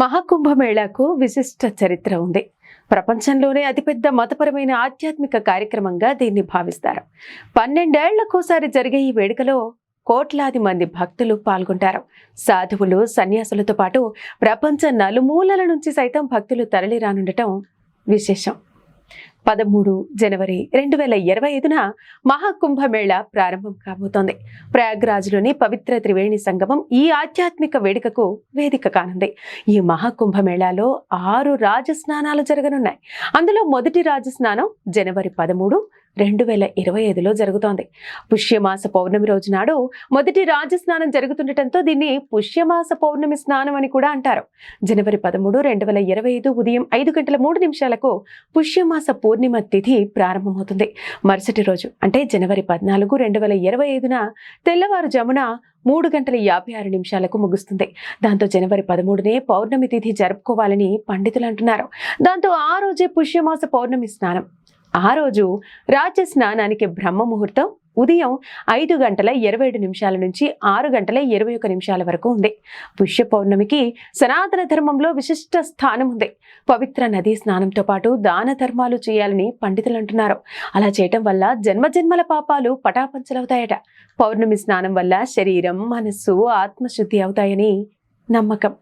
మహాకుంభమేళాకు విశిష్ట చరిత్ర ఉంది. ప్రపంచంలోనే అతిపెద్ద మతపరమైన ఆధ్యాత్మిక కార్యక్రమంగా దీన్ని భావిస్తారు. పన్నెండేళ్ళకోసారి జరిగే ఈ వేడుకలో కోట్లాది మంది భక్తులు పాల్గొంటారు. సాధువులు సన్యాసులతో పాటు ప్రపంచ నలుమూలల నుంచి సైతం భక్తులు తరలి రానుండటం విశేషం. పదమూడు జనవరి రెండు వేల ఇరవై ఐదున మహాకుంభమేళ ప్రారంభం కాబోతోంది. ప్రయాగ్రాజ్లోని పవిత్ర త్రివేణి సంగమం ఈ ఆధ్యాత్మిక వేడుకకు వేదిక కానుంది. ఈ మహాకుంభమేళాలో ఆరు రాజస్నానాలు జరగనున్నాయి. అందులో మొదటి రాజస్నానం జనవరి పదమూడు రెండు వేల ఇరవై ఐదులో జరుగుతోంది. పుష్యమాస పౌర్ణమి రోజు నాడు మొదటి రాజస్నానం జరుగుతుండటంతో దీన్ని పుష్యమాస పౌర్ణమి స్నానం అని కూడా అంటారు. జనవరి పదమూడు రెండు వేల ఇరవై ఐదు ఉదయం ఐదు గంటల మూడు నిమిషాలకు పుష్యమాస పూర్ణ పూర్ణిమ తిథి ప్రారంభమవుతుంది. మరుసటి రోజు అంటే జనవరి పద్నాలుగు రెండు వేల ఇరవై ఐదున తెల్లవారుజామున మూడు గంటల యాభై ఆరు నిమిషాలకు ముగుస్తుంది. దాంతో జనవరి పదమూడునే పౌర్ణమి తిథి జరుపుకోవాలని పండితులు అంటున్నారు. దాంతో ఆ రోజే పుష్యమాస పౌర్ణమి స్నానం. ఆ రోజు రాజ్య స్నానానికి బ్రహ్మ ముహూర్తం ఉదయం ఐదు గంటల ఇరవై ఏడు నిమిషాల నుంచి ఆరు గంటల ఇరవై ఒక నిమిషాల వరకు ఉంది. పుష్య పౌర్ణమికి సనాతన ధర్మంలో విశిష్ట స్థానం ఉంది. పవిత్ర నదీ స్నానంతో పాటు దాన ధర్మాలు చేయాలని పండితులు అంటున్నారు. అలా చేయటం వల్ల జన్మజన్మల పాపాలు పటాపంచలవుతాయట. పౌర్ణమి స్నానం వల్ల శరీరం మనస్సు ఆత్మశుద్ధి అవుతాయని నమ్మకం.